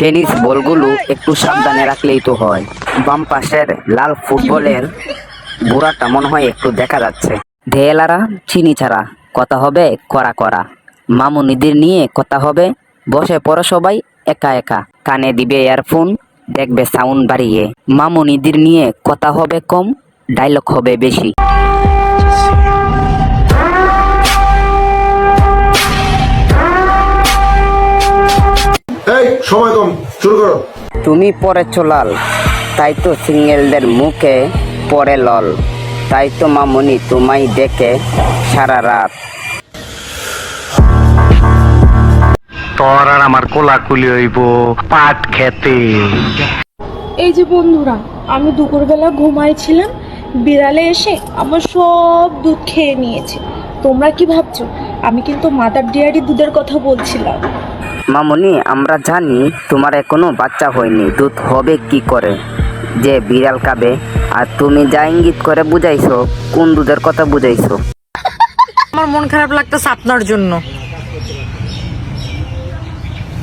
Tennis বলগুলো একটু সাবধানে রাখলেই তো হয়। বাম পাশের লাল ফুটবলের বুড়াটা মনে হয় একটু দেখা যাচ্ছে। ঢেলারা চিনি ছাড়া। কথা হবে করা করা মামুনিদের নিয়ে কথা হবে। বসে পড়ো সবাই একা একা। কানে দিবে ইয়ারফোন, দেখবে সাউন্ড বাড়িয়ে। মামুনিদের নিয়ে কথা হবে কম, ডায়লগ হবে বেশি। এই সময় কম শুরু করো। তুমি পরে চলাল তাই তো সিঙ্গেলদের মুখে পরে লল। তাই তো মামুনি তোমায় দেখে সারা রাত। তোর আর আমার কোলাকুলি হইব পাট খেতে। এই যে বন্ধুরা আমি দুপুরবেলা ঘুমাইছিলাম বিড়ালে এসে আমার সব দুধ খেয়ে নিয়েছে। তোমরা কি ভাবছ? আমি কিন্তু মাদার ডেয়ারি দুধের কথা বলছিলাম। মামনি আমরা জানি তোমার এখনও বাচ্চা হয়নি। দুধ হবে কি করে? যে বিড়াল কাবে আর তুমি যা ইঙ্গিত করে বুঝাইছো কোন দুধের কথা বুঝাইছো? আমার মন খারাপ লাগতেছে আপনার জন্য।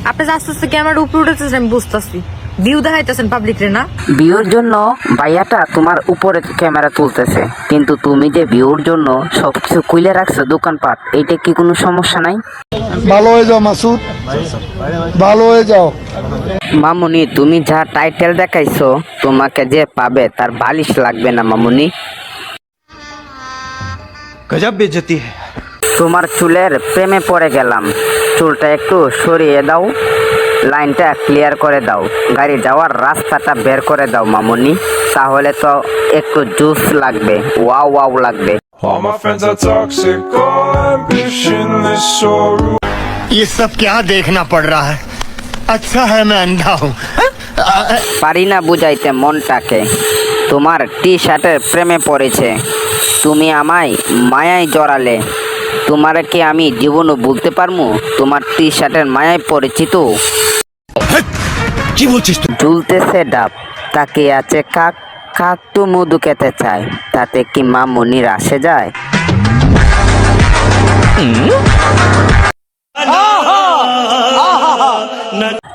আপনি যে আস্তে আস্তে ক্যামেরার উপরে উঠেছেন আমি বুঝতেছি। ভিউ দেখাইতেছেন পাবলিক রে না? ভিউর জন্য ভাইয়াটা তোমার উপরে ক্যামেরা তুলতেছে। কিন্তু তুমি যে ভিউর জন্য সবকিছু কুইলে রাখছো দোকানপাট এটা কি কোনো সমস্যা নাই? ভালো হয়ে যাও মাসুদ। ভালো হয়ে যাও। মামুনি তুমি যা টাইটেল দেখাইছো তোমাকে যে পাবে তার বালিশ লাগবে না মামুনি। গজব বেজতি তোমার চুলের প্রেমে পড়ে গেলাম। চুলটা একটু সরিয়ে দাও। লাইনটা ক্লিয়ার করে দাও গাড়ি যাওয়ার রাস্তাটা বের করে দাও মামুনি তাহলে তো একটু জুস লাগবে ওয়াও ওয়াও লাগবে All my friends are toxic, all ambitionless, so rude. ये सब क्या देखना पड़ रहा है अच्छा है मैं अंधा हूँ পারি না বুঝাইতে মনটাকে তোমার টি শার্টের প্রেমে পড়েছে তুমি আমায় মায়ায় জড়ালে তোমারে কি আমি জীবনও বলতে পারবো তোমার টি শার্টের মায়ায় পড়েছি তো কি বলছিস তুই? ঝুলতেছে ডাব। তাকে আছে কাক কাক তো মধু খেতে চায়। তাতে কি মা মনির আসে যায়?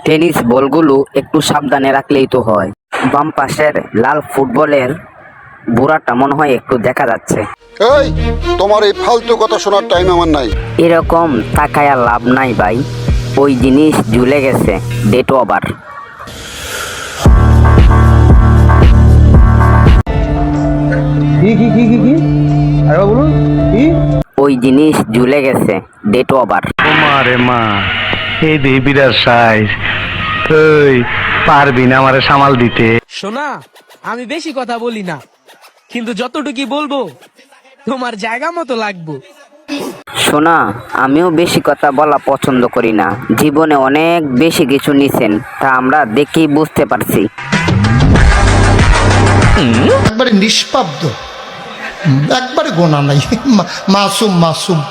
টেনিস বলগুলো একটু সাবধানে রাখলেই তো হয়। বাম পাশের লাল ফুটবলের বুড়াটা মনে হয় একটু দেখা যাচ্ছে। এই তোমার এই ফালতু কথা শোনার টাইম আমার নাই। এরকম তাকায়া লাভ নাই ভাই। ওই জিনিস ঝুলে গেছে ডেট ওভার ওই জিনিস ঝুলে গেছে ডেট ওভার মারে মা এই বিরাট সাইজ। তুই পারবি না আমারে সামাল দিতে। শোনা আমি বেশি কথা বলি না কিন্তু যতটুকু বলব তোমার জায়গা মতো লাগবো। শোনা, আমিও বেশি কথা বলা পছন্দ করি না। জীবনে অনেক বেশি কিছু নিছেন, তা আমরা দেখেই বুঝতে পারছি। একবারে নিষ্পাব্দ একবারে গোনা নাই। মাসুম মাসুম।